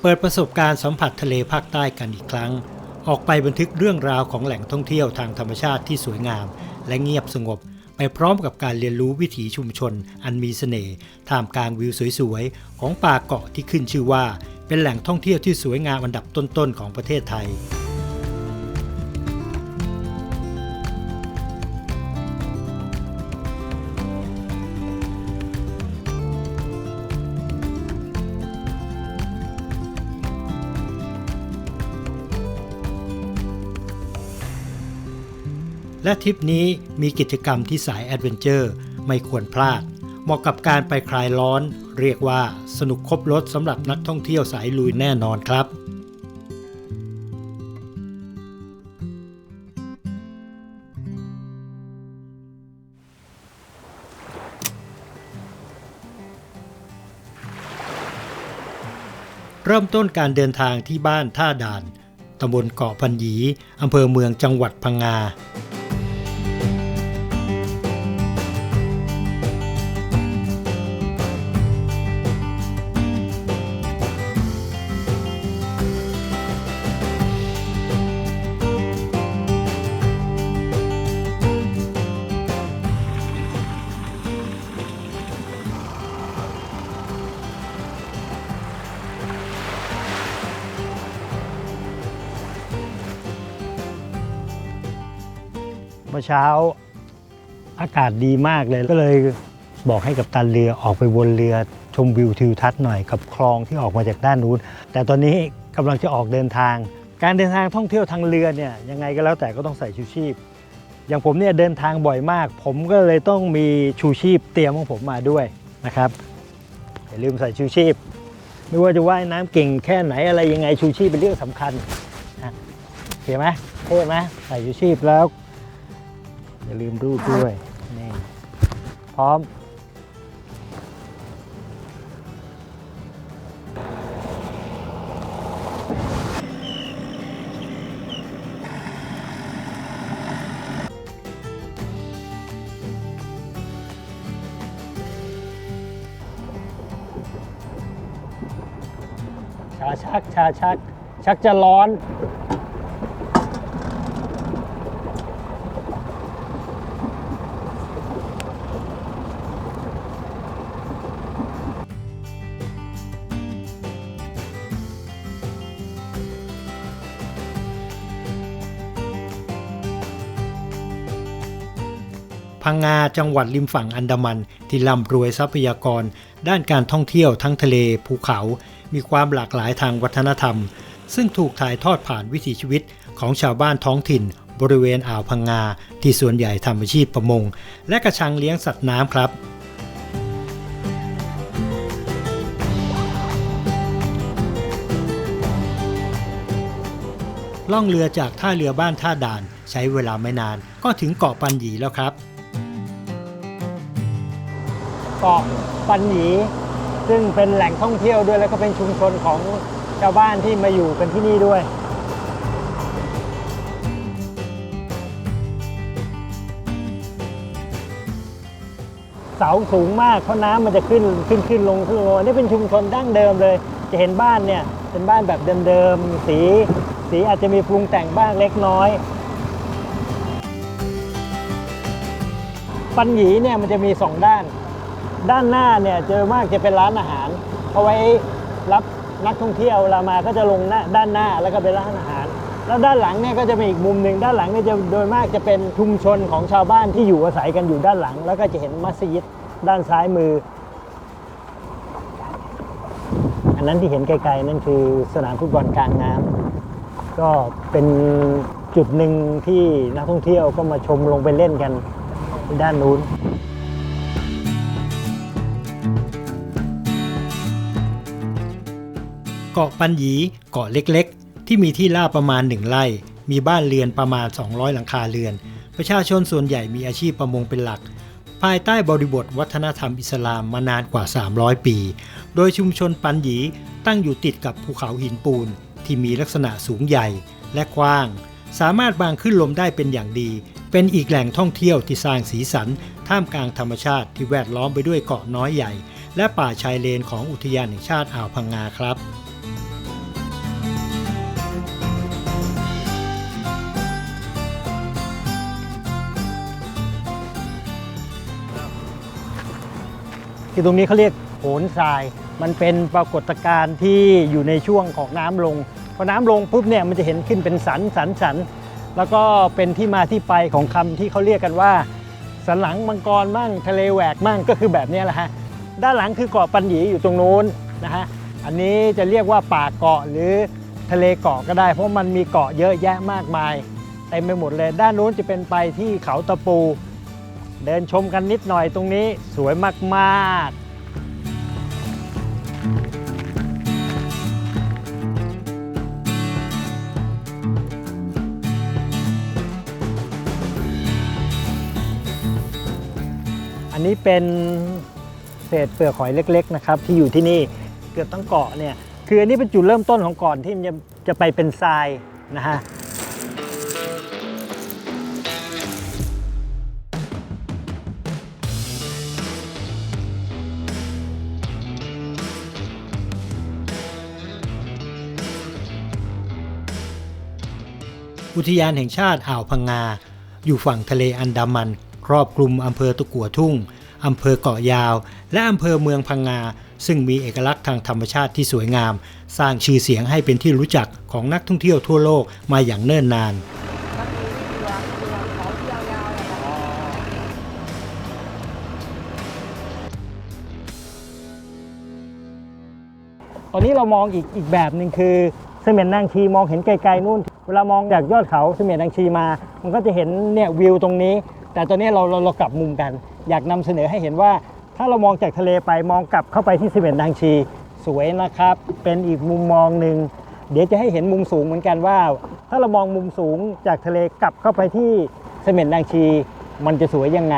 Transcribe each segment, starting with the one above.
เปิดประสบการณ์สัมผัสทะเลภาคใต้กันอีกครั้ง ออกไปบันทึกเรื่องราวของแหล่งท่องเที่ยวทางธรรมชาติที่สวยงาม และเงียบสงบ ไปพร้อมกับการเรียนรู้วิถีชุมชน อันมีเสน่ห์ท่ามกลางวิวสวยๆ ของป่าเกาะที่ขึ้นชื่อว่า เป็นแหล่งท่องเที่ยวที่สวยงามอันดับต้นๆของประเทศไทย และทริปนี้มีกิจกรรมที่สายแอดเวนเจอร์ไม่ควรพลาด เหมาะกับการไปคลายร้อน เรียกว่าสนุกครบรถสำหรับนักท่องเที่ยวสายลุยแน่นอนครับเริ่มต้นการเดินทางที่บ้านท่าด่าน ตำบลเกาะพันยี อำเภอเมืองจังหวัดพังงา เมื่อเช้าอากาศดีมากเลยก็เลยบอกให้กับตันเรือออกไปวนเรือชมวิวทิวทัศน์หน่อยกับคลองที่ออกมาจากด้านนู้น แต่ตอนนี้กำลังจะออกเดินทาง การเดินทางท่องเที่ยวทางเรือเนี่ยยังไงก็แล้วแต่ก็ต้องใส่ชูชีพ อย่างผมเนี่ยเดินทางบ่อยมาก ผมก็เลยต้องมีชูชีพเตรียมของผมมาด้วยนะครับอย่าลืมใส่ชูชีพ ไม่ว่าจะว่ายน้ำเก่งแค่ไหนอะไรยังไงชูชีพเป็นเรื่องสำคัญนะโอเคไหมเท่ไหมใส่ชูชีพแล้ว อย่าลืมรูดด้วยนี่พร้อม ชาชัก ชาชัก ชักจะร้อน พังงาจังหวัดริมฝั่งอันดามัน ที่ร่ำรวยทรัพยากร ด้านการท่องเที่ยวทั้งทะเลภูเขา มีความหลากหลายทางวัฒนธรรม ซึ่งถูกถ่ายทอดผ่านวิถีชีวิตของชาวบ้านท้องถิ่น บริเวณอ่าวพังงา ที่ส่วนใหญ่ทำอาชีพประมง และกระชังเลี้ยงสัตว์น้ำครับล่องเรือจากท่าเรือบ้านท่าด่าน ใช้เวลาไม่นานก็ถึงเกาะปันหยีแล้วครับ เกาะปันหยีซึ่งเป็นแหล่งท่องเที่ยวด้วยแล้วก็เป็นชุมชนของชาวบ้านที่มาอยู่กันที่นี่ด้วยเสาสูงมากเพราะน้ำมันจะขึ้นขึ้นขึ้นลงขึ้นลงอันนี่เป็นชุมชนดั้งเดิมเลย จะเห็นบ้านเนี่ยเป็นบ้านแบบเดิมๆสี สีอาจจะมีปรุงแต่งบ้างเล็กน้อย ปันหยีเนี่ยมันจะมีสองด้าน ด้านหน้าเนี่ยเจอมากจะเป็นร้านอาหาร เอาไว้รับนักท่องเที่ยวเวลามาก็จะลงหน้าด้านหน้าแล้วก็เป็นร้านอาหาร แล้วด้านหลังเนี่ยก็จะมีอีกมุมหนึ่งด้านหลังเนี่ยจะโดยมากจะเป็นชุมชนของชาวบ้านที่อยู่อาศัยกันอยู่ด้านหลัง แล้วก็จะเห็นมัสยิดด้านซ้ายมือ อันนั้นที่เห็นไกลๆนั่นคือสนามฟุตบอลกลางน้ำก็เป็นจุดหนึ่งที่นักท่องเที่ยวก็มาชมลงไปเล่นกันด้านนู้น เกาะปันหยีเกาะเล็กๆ ที่มีที่ลาประมาณหนึ่งไร่ มีบ้านเรือนประมาณ 200 หลังคาเรือน ประชาชนส่วนใหญ่มีอาชีพประมงเป็นหลัก ภายใต้บริบทวัฒนธรรมอิสลามมานานกว่า 300 ปี โดยชุมชนปันหยีตั้งอยู่ติดกับภูเขาหินปูน ที่มีลักษณะสูงใหญ่และกว้าง สามารถบางขึ้นลมได้เป็นอย่างดี เป็นอีกแหล่งท่องเที่ยวที่สร้างสีสัน ท่ามกลางธรรมชาติที่แวดล้อมไปด้วยเกาะน้อยใหญ่และป่าชายเลนของอุทยานแห่งชาติอ่าวพังงาครับ คือตรงนี้เขาเรียกโหนทราย มันเป็นปรากฏการณ์ที่อยู่ในช่วงของน้ำลงพอน้ำลงปุ๊บเนี่ยมันจะเห็นขึ้นเป็นสันสันสันแล้วก็เป็นที่มาที่ไปของคำที่เขาเรียกกันว่า สันหลังมังกรมั่งทะเลแหวกมั่งก็คือแบบนี้แหละฮะด้านหลังคือเกาะปันหยีอยู่ตรงนู้นนะฮะอันนี้จะเรียกว่าป่าเกาะหรือทะเลเกาะก็ได้ เพราะมันมีเกาะเยอะแยะมากมายเต็มไปหมดเลย ด้านนู้นจะเป็นไปที่เขาตะปู เดินชมกันนิดหน่อยตรงนี้สวยมากๆอันนี้เป็นเศษเปลือกหอยเล็ก ๆ นะครับ ที่อยู่ที่นี่เกือบทั้งเกาะเนี่ยคืออันนี้เป็นจุดเริ่มต้นของก่อนที่มันจะจะไปเป็นทรายนะฮะ อุทยานแห่งชาติอ่าวพังงา อยู่ฝั่งทะเลอันดามัน ครอบคลุมอำเภอตะกัวทุ่งอำเภอเกาะยาว และอำเภอเมืองพังงา ซึ่งมีเอกลักษณ์ทางธรรมชาติที่สวยงาม สร้างชื่อเสียงให้เป็นที่รู้จักของนักท่องเที่ยวทั่วโลกมาอย่างเนิ่นนานตอนนี้เรามองอีกอีกแบบหนึ่งคือ เสม็ดนางชีมองเห็นไกลๆนู่น เวลามองจากยอดเขาเสม็ดนางชีมา มันก็จะเห็นเนี่ยวิวตรงนี้ แต่ตอนนี้เราเราเรากลับมุมกัน อยากนำเสนอให้เห็นว่า ถ้าเรามองจากทะเลไปมองกลับเข้าไปที่เสม็ดนางชี สวยนะครับ เป็นอีกมุมมองหนึ่งเดี๋ยวจะให้เห็นมุมสูงเหมือนกันว่า ถ้าเรามองมุมสูงจากทะเลกลับเข้าไปที่เสม็ดนางชี มันจะสวยยังไง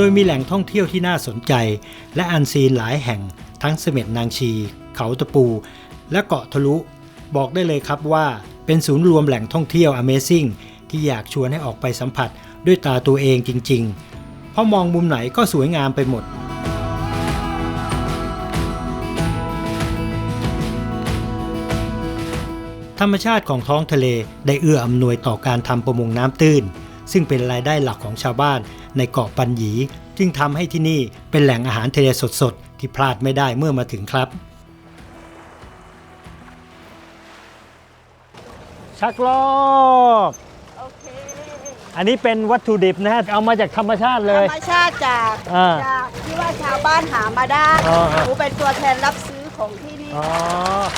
โดยมีแหล่งท่องเที่ยวที่น่าสนใจ และอันซีนหลายแห่งทั้งเสม็ดนางชี เขาตะปู และเกาะทะลุ บอกได้เลยครับว่าเป็นศูนย์รวมแหล่งท่องเที่ยว Amazing ที่อยากชวนให้ออกไปสัมผัสด้วยตาตัวเองจริง ๆ เพราะมองมุมไหนก็สวยงามไปหมดธรรมชาติของท้องทะเลได้เอื้ออำนวยต่อการทำประมงน้ำตื้น ซึ่งเป็นรายได้หลักของชาวบ้านในเกาะปันหยี จึงทำให้ที่นี่เป็นแหล่งอาหารทะเลสดๆ ที่พลาดไม่ได้เมื่อมาถึงครับ ชักลอกโอเคอันนี้เป็นวัตถุดิบนะฮะ เอามาจากธรรมชาติเลธรย รมชาติจากอ่าจากที่ว่าชาวบ้านหามาได้อ๋อฮะหนูเป็นตัวแทนรับซื้อ ของที่นี่อ๋อ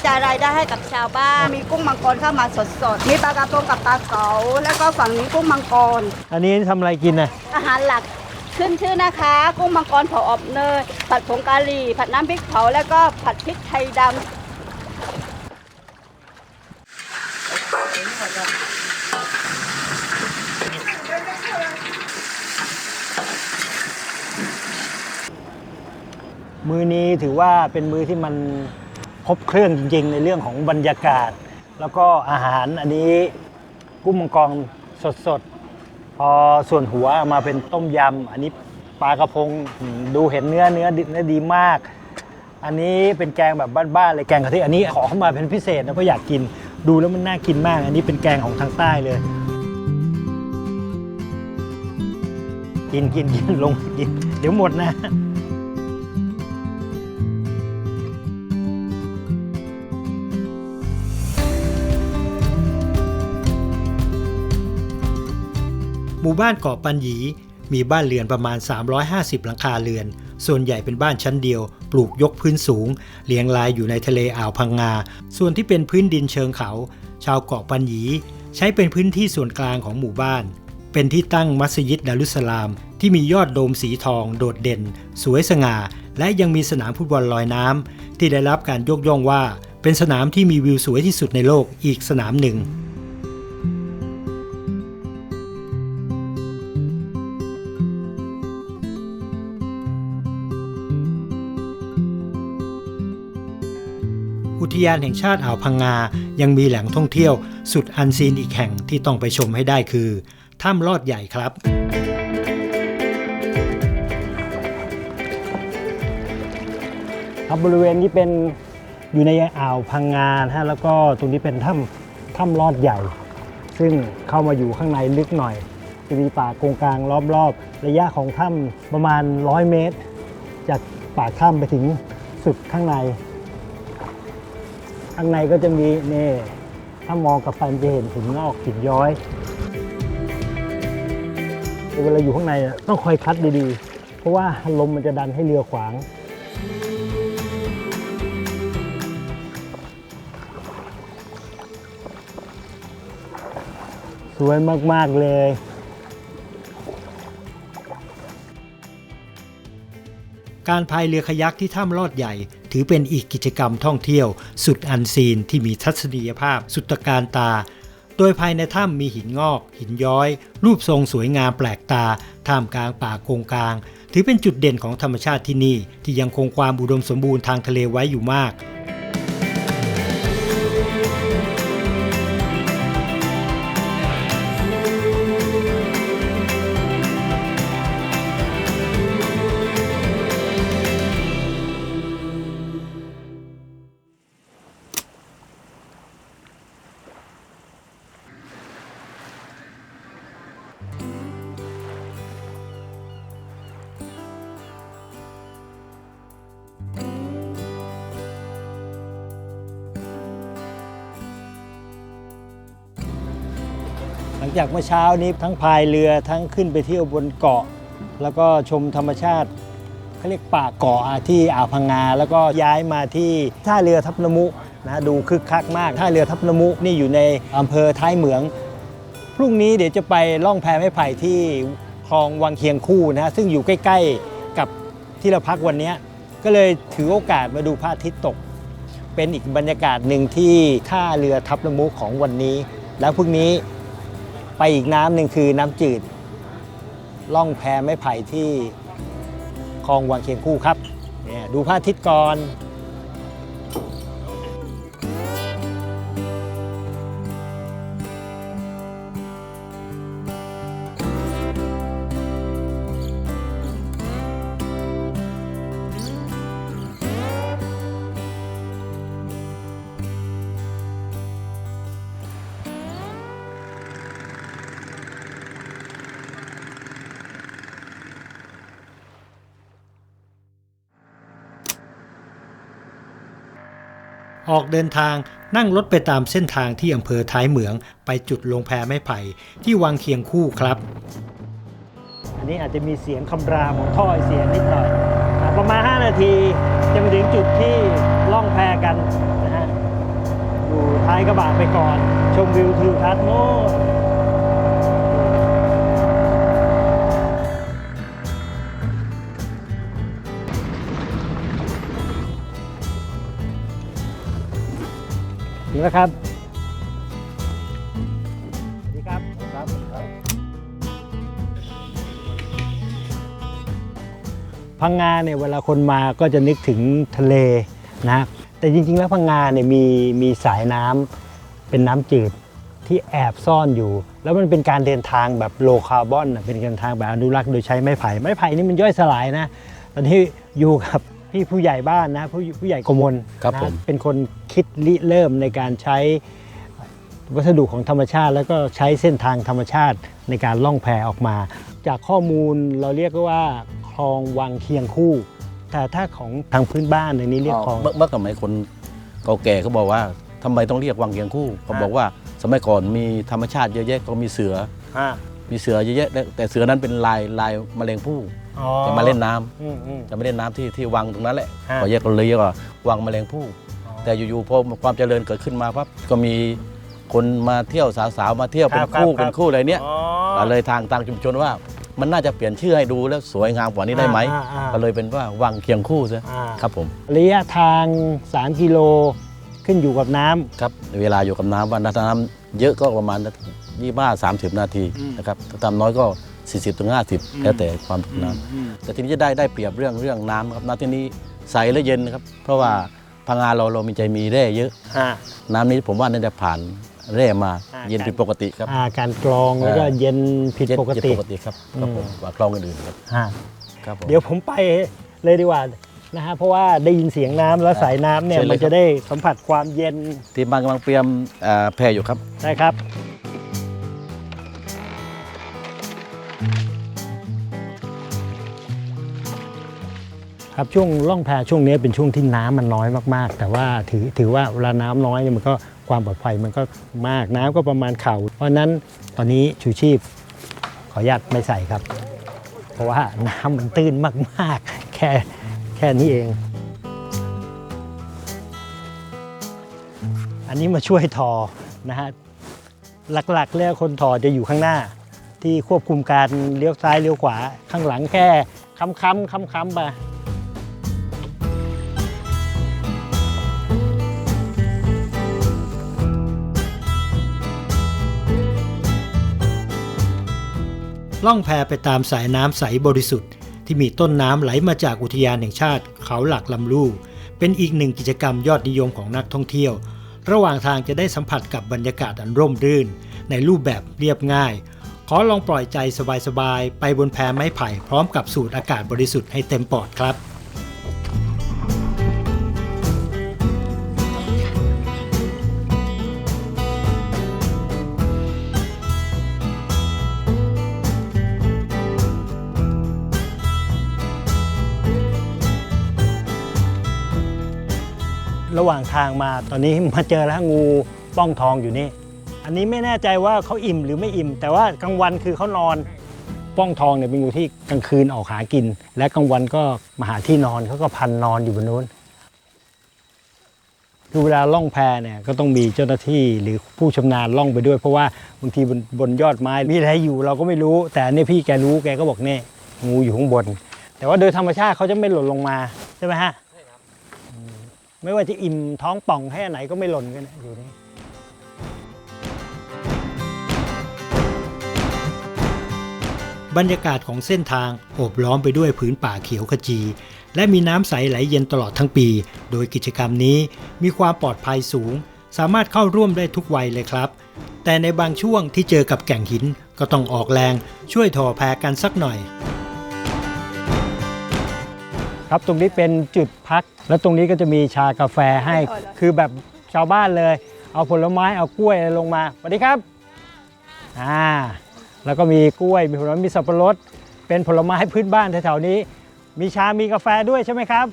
จะรายได้ให้กับชาวบ้านมีกุ้งมังกรเข้ามาสดๆมีปลากระพงกับปลาเก๋าแล้วก็ฝั่งนี้กุ้งมังกร อันนี้ทำอะไรกินน่ะอาหารหลักขึ้นชื่อนะคะ กุ้งมังกรเผาอบเนยผัดผงกะหรี่ ผัดน้ำพริกเผาแล้วก็ผัดพริกไทยดำ มือนี้ถือว่าเป็นมือที่มันครบเครื่องจริงๆ ในเรื่องของบรรยากาศ แล้วก็อาหารอันนี้กุ้งมังกรสดๆ พอส่วนหัวมาเป็นต้มยำ อันนี้ปลากระพงดูเห็นเนื้อเนื้อเนื้อดีมาก อันนี้เป็นแกงแบบบ้านๆเลยแกงกะทิอันนี้ขอเข้ามาเป็นพิเศษนะเพราะอยากกินดูแล้วมันน่ากินมาก อันนี้เป็นแกงของทางใต้เลย กินกินกินลงกินเดี๋ยวหมดนะ หมู่บ้านเกาะปันหยีมีบ้านเรือนประมาณ 350 หลังคาเรือน ส่วนใหญ่เป็นบ้านชั้นเดียว ปลูกยกพื้นสูง เลี้ยงรายอยู่ในทะเลอ่าวพังงา ส่วนที่เป็นพื้นดินเชิงเขา ชาวเกาะปันหยี ใช้เป็นพื้นที่ส่วนกลางของหมู่บ้าน เป็นที่ตั้งมัสยิดดารุสลาม ที่มียอดโดมสีทอง โดดเด่น สวยสง่า และยังมีสนามฟุตบอลลอยน้ำที่ได้รับการยกย่องว่า เป็นสนามที่มีวิวสวยที่สุดในโลกอีกสนามหนึ่ง ทยานแห่งชาติอ่าวพังงา ยังมีแหล่งท่องเที่ยวสุดอันซีนอีกแห่งที่ต้องไปชมให้ได้คือถ้ำลอดใหญ่ครับครับบริเวณนี้เป็นอยู่ในอ่าวพังงานะฮะแล้วก็ตรงนี้เป็นถ้ำถ้ำลอดใหญ่ ซึ่งเข้ามาอยู่ข้างในลึกหน่อย จะมีป่าโกงกลางรอบๆ ระยะของถ้ำประมาณ 100 เมตร จากปากถ้ำไปถึงสุดข้างใน ข้างในก็จะมีนี่ ถ้ามองกับไปมันจะเห็นหินงอกหินย้อย เวลาอยู่ข้างในต้องคอยคัดดีๆ เพราะว่าลมมันจะดันให้เรือขวางสวยมาก ๆ เลย การพายเรือขยักที่ถ้ำลอดใหญ่ ถือเป็นอีกกิจกรรมท่องเที่ยว สุดอันซีนที่มีทัศนียภาพสุดตการตา โดยภายในถ้ำมีหินงอก หินย้อย รูปทรงสวยงามแปลกตา ท่ามกลางป่าโกงกลาง ถือเป็นจุดเด่นของธรรมชาติที่นี่ ที่ยังคงความอุดมสมบูรณ์ทางทะเลไว้อยู่มาก จากเมื่อเช้านี้ทั้งพายเรือทั้งขึ้นไปเที่ยวบนเกาะ แล้วก็ชมธรรมชาติเขาเรียกป่าเกาะที่อ่าวพังงา แล้วก็ย้ายมาที่ท่าเรือทับนมุนะดูคึกคักมากท่าเรือทับนมุนี่อยู่ในอำเภอท้ายเหมือง พรุ่งนี้เดี๋ยวจะไปล่องแพไม้ไผ่ที่คลองวังเคียงคู่นะซึ่งอยู่ใกล้ๆกับที่เราพักวันนี้ก็เลยถือโอกาสมาดูพระอาทิตย์ตก เป็นอีกบรรยากาศหนึ่งที่ท่าเรือทับละมุของวันนี้ แล้วพรุ่งนี้ ไปอีกน้ำหนึ่งคือน้ำจืด ล่องแพไม้ไผ่ที่คลองวังเคียงคู่ครับเนี่ยดูพระอาทิตย์ก่อน ออกเดินทางนั่งรถไปตามเส้นทางที่อำเภอท้ายเหมือง ไปจุดลงแพไม้ไผ่ที่วังเคียงคู่ครับ อันนี้อาจจะมีเสียงคำรามของท่อไอเสียงนิดหน่อยประมาณ 5 นาทีจะมาถึงจุดที่ล่องแพกันนะฮะอยู่ท้ายกระบะไปก่อน ชมวิวทิวทัศน์โน้ แล้วครับสวัสดีครับครับพังงาเนี่ยเวลาคนมาก็จะนึกถึงทะเลนะแต่จริง ๆ แล้วพังงาเนี่ยมีมีสายน้ำเป็นน้ำจืดที่แอบซ่อนอยู่ แล้วมันเป็นการเดินทางแบบโลคาร์บอนเป็นการเดินทางแบบอนุรักษ์โดยใช้ไม้ไผ่ไม้ไผ่นี่มันย่อยสลายนะ ตอนนี้อยู่กับ พี่ผู้ใหญ่บ้านนะผู้ผู้ใหญ่กมลครับนะผม เป็นคนคิดริเริ่มในการใช้วัสดุของธรรมชาติ แล้วก็ใช้เส้นทางธรรมชาติในการล่องแพออกมา จากข้อมูลเราเรียกว่าคลองวังเคียงคู่ แต่ถ้าของทางพื้นบ้านในนี้เรียกคลอง เมื่อเมื่อสมัยคนเก่าแก่เขาบอกว่าทำไมต้องเรียกวังเคียงคู่เขาบอกว่าสมัยก่อนมีธรรมชาติเยอะแยะก็มีเสืออ่ามีเสือเยอะแยะแต่แต่เสือนั้นเป็นลายลายแมลงผู้อ๋อ จะมาเล่นน้ำอืมอืมจะมาเล่นน้ำที่ที่วังตรงนั้นแหละฮะก็เรียกกันเลยว่าวังแมลงผู้แต่อยู่ๆพอความเจริญเกิดขึ้นมาปั๊บก็มีคนมาเที่ยวสาวๆมาเที่ยวเป็นคู่เป็นคู่อะไรเนี้ยอ๋อก็เลยทางทางชุมชนว่ามันน่าจะเปลี่ยนชื่อให้ดูแล้วสวยงามกว่านี้ได้ไหมอ่าอ่าก็เลยเป็นว่าวังเคียงคู่ซะอ่าครับผมระยะทาง 3 กิโลขึ้นอยู่กับน้ำครับเวลาอยู่กับน้ำว่าน้ำเยอะก็ประมาณยี่บ้าสามสิบนาทีอืมนะครับถ้าตามน้อยก็ 40ถึง50 แล้วแต่ความถูกน้ำแต่ทีนี้จะได้ได้เปรียบเรื่องเรื่องน้ำครับน้ำที่นี้ใสและเย็นนะครับ เพราะว่าพังงาเราเรามีใจมีแร่เยอะอ่าน้ำนี้ผมว่าน่าจะผ่านแร่มาอ่าเย็นการผิดปกติครับอ่าการกรองแล้วก็อ่าเย็นผิดเย็นปกติปกติครับครับผมกว่ากลองอื่นๆครับอ่าครับผมเดี๋ยวผมไปเลยดีกว่านะฮะเพราะว่าได้ยินเสียงน้ำแล้วสายน้ำเนี่ยเชิญเลยมันครับจะได้สัมผัสความเย็น ทีมบางกำลังเตรียมเอ่อแพรอยู่ครับนะครับ ครับช่วงล่องแพช่วงนี้เป็นช่วงที่น้ำมันน้อยมากๆ แต่ว่าถือถือว่าเวลาน้ำน้อยเนี่ยมันก็ความปลอดภัยมันก็มากน้ำก็ประมาณเข่า เพราะนั้นตอนนี้ชูชีพขออนุญาตไม่ใส่ครับ เพราะว่าน้ำมันตื้นมากๆ แค่แค่นี้เอง อันนี้มาช่วยทอนะฮะหลักๆแล้วคนถอจะอยู่ข้างหน้า ที่ควบคุมการเลี้ยวซ้ายเลี้ยวขวาข้างหลังแค่ค้ำค้ำค้ำค้ำๆไป ล่องแพไปตามสายน้ำใสบริสุทธิ์ ที่มีต้นน้ำไหลมาจากอุทยานแห่งชาติเขาหลักลำลูเป็นอีกหนึ่งกิจกรรมยอดนิยมของนักท่องเที่ยว ระหว่างทางจะได้สัมผัสกับบรรยากาศอันร่มรื่น ในรูปแบบเรียบง่าย ขอลองปล่อยใจสบายๆ ไปบนแพไม้ไผ่พร้อมกับสูดอากาศบริสุทธิ์ให้เต็มปอดครับ ทางมาตอนนี้มาเจอแล้วงูป้องทองอยู่นี่ อันนี้ไม่แน่ใจว่าเขาอิ่มหรือไม่อิ่ม แต่ว่ากลางวันคือเขานอนป้องทองเนี่ยเป็นงูที่กลางคืนออกหากิน และกลางวันก็มาหาที่นอนเขาก็พันนอนอยู่บนนู้นคือเวลาล่องแพเนี่ยก็ต้องมีเจ้าหน้าที่หรือผู้ชำนาญล่องไปด้วย เพราะว่าบางทีบนบนยอดไม้มีอะไรอยู่เราก็ไม่รู้ แต่อันนี่พี่แกรู้แกก็บอกเนี่ยงูอยู่ข้างบน แต่ว่าโดยธรรมชาติเขาจะไม่หล่นลงมาใช่ไหมฮะ ไม่ว่าจะอิ่มท้องป่องแค่ไหนก็ไม่หล่นกันอยู่นี่บรรยากาศของเส้นทางโอบล้อมไปด้วยผืนป่าเขียวขจี และมีน้ำใสไหลเย็นตลอดทั้งปี โดยกิจกรรมนี้มีความปลอดภัยสูง สามารถเข้าร่วมได้ทุกวัยเลยครับ แต่ในบางช่วงที่เจอกับแก่งหินก็ต้องออกแรงช่วยถอแพกันสักหน่อย ครับตรงนี้เป็นจุดพัก แล้วตรงนี้ก็จะมีชากาแฟให้ คือแบบชาวบ้านเลย เอาผลไม้เอากล้วยอะไรลงมาสวัสดีครับอ่าแล้วก็มีกล้วยมีผลไม้มีสับปะรด เป็นผลไม้พื้นบ้านแถวๆนี้ มีชา มีกาแฟด้วยใช่ไหมครับ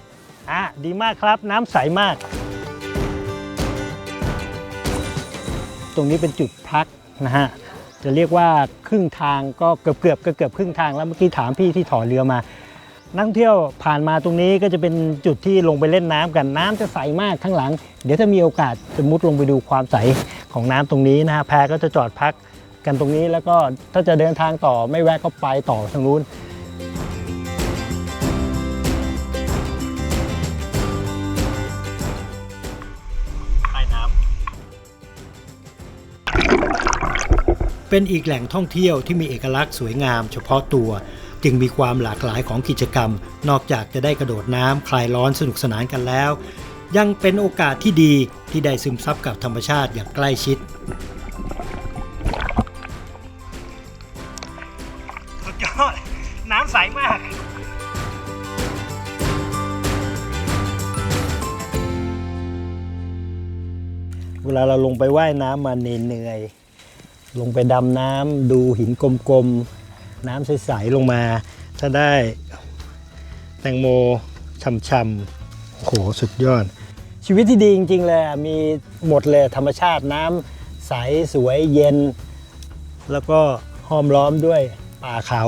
อ่าดีมากครับน้ำใสมาก ตรงนี้เป็นจุดพักนะฮะจะเรียกว่าครึ่งทางก็เกือบเกือบๆก็เกือบครึ่งทางแล้วเมื่อกี้ถามพี่ที่ถอเรือมา นักท่องเที่ยวผ่านมาตรงนี้ก็จะเป็นจุดที่ลงไปเล่นน้ำกันน้ำจะใสมากข้างหลัง เดี๋ยวถ้ามีโอกาสจะมุดลงไปดูความใสของน้ำตรงนี้นะฮะแพก็จะจอดพักกันตรงนี้แล้วก็ถ้าจะเดินทางต่อไม่แวะก็ไปต่อทางนู้นเป็นอีกแหล่งท่องเที่ยวที่มีเอกลักษณ์สวยงามเฉพาะตัว จึงมีความหลากหลายของกิจกรรม นอกจากจะได้กระโดดน้ำคลายร้อนสนุกสนานกันแล้ว ยังเป็นโอกาสที่ดีที่ได้ซึมซับกับธรรมชาติอย่างใกล้ชิดสุดยอดน้ำใสมากเวลาเราลงไปว่ายน้ำมาเหนื่อยๆลงไปดำน้ำดูหินกลมๆ น้ำใสๆลงมา ถ้าได้แตงโมช่ำๆโหสุดยอด ชีวิตที่ดีจริง ๆ เลยมีหมดเลยธรรมชาติน้ำใสสวยเย็น แล้วก็ห้อมล้อมด้วยป่าเขา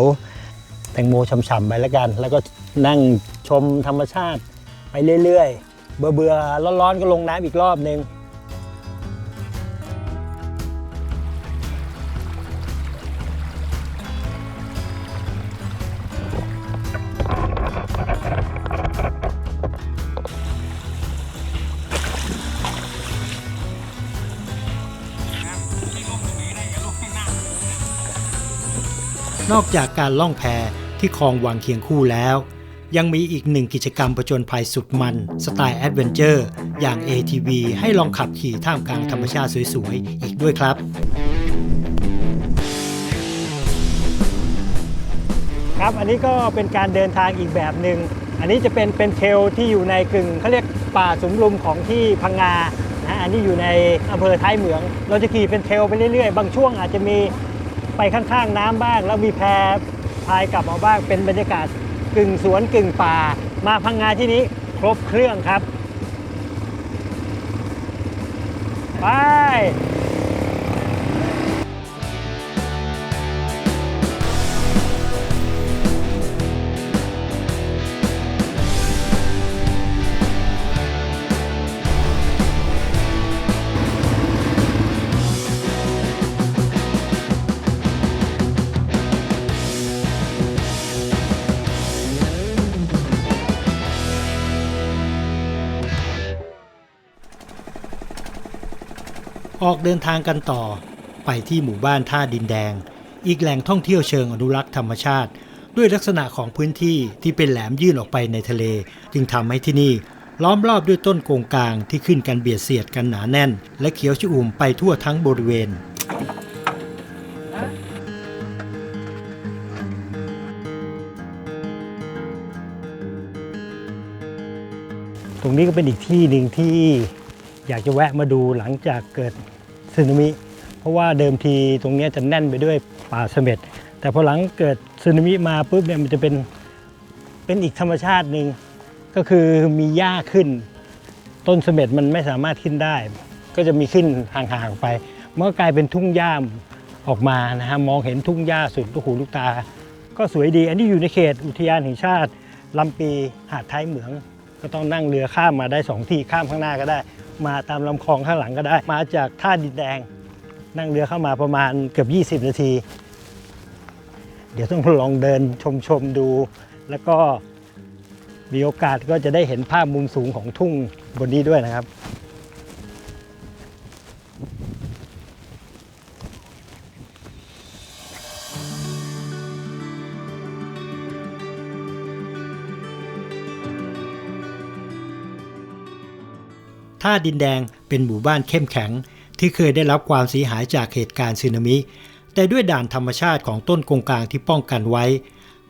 แตงโมช่ำๆไปแล้วกัน แล้วก็นั่งชมธรรมชาติไปเรื่อยๆ เบื่อๆ ร้อนๆ ก็ลงน้ำอีกรอบหนึ่ง นอกจากการล่องแพที่คลองวังเคียงคู่แล้ว ยังมีอีกหนึ่งกิจกรรมประจนภัยสุดมัน สไตล์แอดเวนเจอร์อย่าง ATV ให้ลองขับขี่ท่ามกลางธรรมชาติสวยๆ อีกด้วยครับ ครับอันนี้ก็เป็นการเดินทางอีกแบบหนึ่งอันนี้จะเป็นเป็นเทลที่อยู่ในกึ่งเขาเรียกป่าสุมลุมของที่พังงานะอันนี้อยู่ในอำเภอท้ายเหมือง เราจะขี่เป็นเทลไปเรื่อยๆ บางช่วงอาจจะมี ไปข้างๆ น้ำบ้าง แล้วมีแพพายกลับมาบ้างเป็นบรรยากาศกึ่งสวนกึ่งป่า มาพังงาที่นี้ครบเครื่องครับ ไป ออกเดินทางกันต่อ ไปที่หมู่บ้านท่าดินแดง อีกแหล่งท่องเที่ยวเชิงอนุรักษ์ธรรมชาติ ด้วยลักษณะของพื้นที่ที่เป็นแหลมยื่นออกไปในทะเล จึงทำให้ที่นี่ล้อมรอบด้วยต้นโกงกลางที่ขึ้นกันเบียดเสียดกันหนาแน่น และเขียวชอุ่มไปทั่วทั้งบริเวณ ตรงนี้ก็เป็นอีกที่หนึ่งที่อยากจะแวะมาดูหลังจากเกิด สึนามิ เพราะว่าเดิมทีตรงนี้จะแน่นไปด้วยป่าเสม็ดแต่พอหลังเกิดสึนามิมาปุ๊บเนี่ยมันจะเป็นเป็นอีกธรรมชาติหนึ่งก็คือมีหญ้าขึ้น ต้นเสม็ดมันไม่สามารถขึ้นได้ ก็จะมีขึ้นห่างๆไปมันก็กลายเป็นทุ่งหญ้าออกมานะฮะมองเห็นทุ่งหญ้าสุดลูกหูลูกตา ก็สวยดี อันนี้อยู่ในเขตอุทยานแห่งชาติลำปีหาดท้ายเหมือง ก็ต้องนั่งเรือข้ามมาได้สองที่ข้ามข้างหน้าก็ได้ มาตามลำคลองข้างหลังก็ได้ มาจากท่าดินแดง นั่งเรือเข้ามาประมาณเกือบ 20 นาที เดี๋ยวต้องลองเดินชมชมดู แล้วก็มีโอกาสก็จะได้เห็นภาพมุมสูงของทุ่งบนนี้ด้วยนะครับ ท่าดินแดงเป็นหมู่บ้านเข้มแข็ง ที่เคยได้รับความเสียหายจากเหตุการณ์สึนามิ แต่ด้วยด่านธรรมชาติของต้นกงกลางที่ป้องกันไว้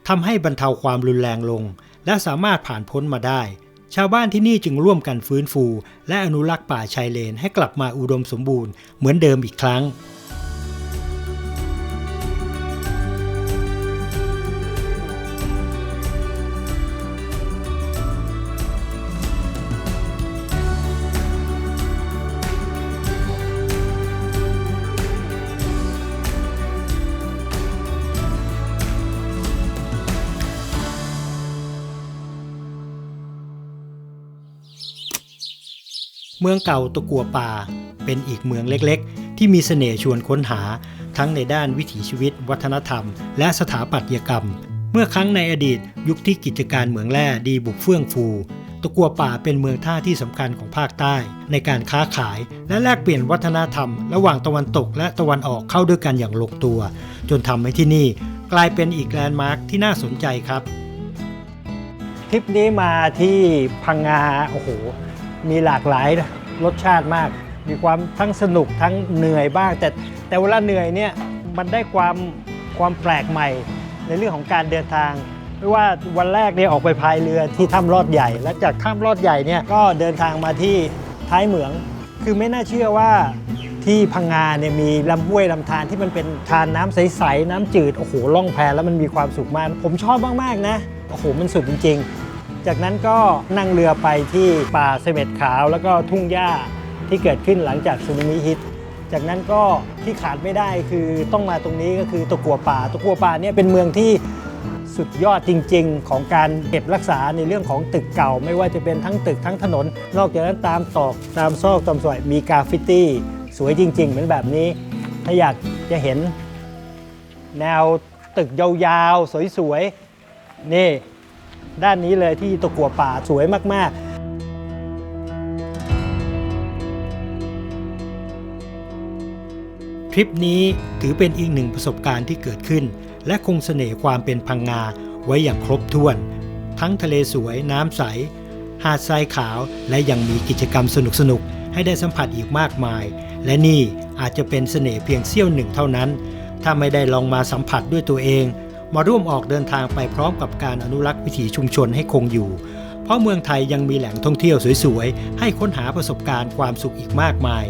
ทำให้บรรเทาความรุนแรงลง และสามารถผ่านพ้นมาได้ ชาวบ้านที่นี่จึงร่วมกันฟื้นฟู และอนุรักษ์ป่าชายเลนให้กลับมาอุดมสมบูรณ์เหมือนเดิมอีกครั้ง เมืองเก่าตะกัวป่า เป็นอีกเมืองเล็กๆ ที่มีเสน่ห์ชวนค้นหา ทั้งในด้านวิถีชีวิต วัฒนธรรม และสถาปัตยกรรม เมื่อครั้งในอดีตยุคที่กิจการเมืองแร่ดีบุกเฟื่องฟู ตะกัวป่าเป็นเมืองท่าที่สำคัญของภาคใต้ ในการค้าขายและแลกเปลี่ยนวัฒนธรรม ระหว่างตะวันตกและตะวันออกเข้าด้วยกันอย่างลงตัว จนทำให้ที่นี่กลายเป็นอีกแลนด์มาร์คที่น่าสนใจครับ ทริปนี้มาที่พังงาโอ้โห มีหลากหลายรสชาติมาก มีความทั้งสนุกทั้งเหนื่อยบ้าง แต่แต่เวลาเหนื่อยเนี่ยมันได้ความความแปลกใหม่ ในเรื่องของการเดินทาง ไม่ว่าวันแรกเนี่ยออกไปพายเรือที่ถ้ำลอดใหญ่ และจากถ้ำลอดใหญ่เนี่ยก็เดินทางมาที่ท้ายเหมือง คือไม่น่าเชื่อว่าที่พังงาเนี่ยมีลำห้วยลำธารที่มันเป็นทานน้ำใสๆน้ำจืดโอ้โหล่องแพแล้วมันมีความสุขมาก ผมชอบมากๆนะโอ้โหมันสุดจริง ๆ จากนั้นก็นั่งเรือไปที่ป่าเสม็ดขาว แล้วก็ทุ่งหญ้าที่เกิดขึ้นหลังจากสึนามิฮิต จากนั้นก็ที่ขาดไม่ได้คือต้องมาตรงนี้ก็คือตะกัวป่า ตะกัวป่าเนี่ยเป็นเมืองที่สุดยอดจริง ๆ ของการเก็บรักษาในเรื่องของตึกเก่า ไม่ว่าจะเป็นทั้งตึกทั้งถนน นอกจากนั้นตามตอกตามซอกตามซอยมีกราฟฟิตี้ สวยจริง ๆ เหมือนแบบนี้ ถ้าอยากจะเห็น แนวตึกยาวๆ สวยๆ นี่ ด้านนี้เลยที่ตะกัวป่าสวยมาก ๆทริปนี้ถือเป็นอีกหนึ่งประสบการณ์ที่เกิดขึ้น และคงเสน่ห์ความเป็นพังงาไว้อย่างครบถ้วน ทั้งทะเลสวยน้ำใส หาดทรายขาวและยังมีกิจกรรมสนุกๆให้ได้สัมผัสอีกมากมาย และนี่อาจจะเป็นเสน่ห์เพียงเสี้ยวหนึ่งเท่านั้น ถ้าไม่ได้ลองมาสัมผัสด้วยตัวเอง มาร่วมออกเดินทางไปพร้อมกับการอนุรักษ์วิถีชุมชนให้คงอยู่ เพราะเมืองไทยยังมีแหล่งท่องเที่ยวสวยๆ ให้ค้นหาประสบการณ์ความสุขอีกมากมาย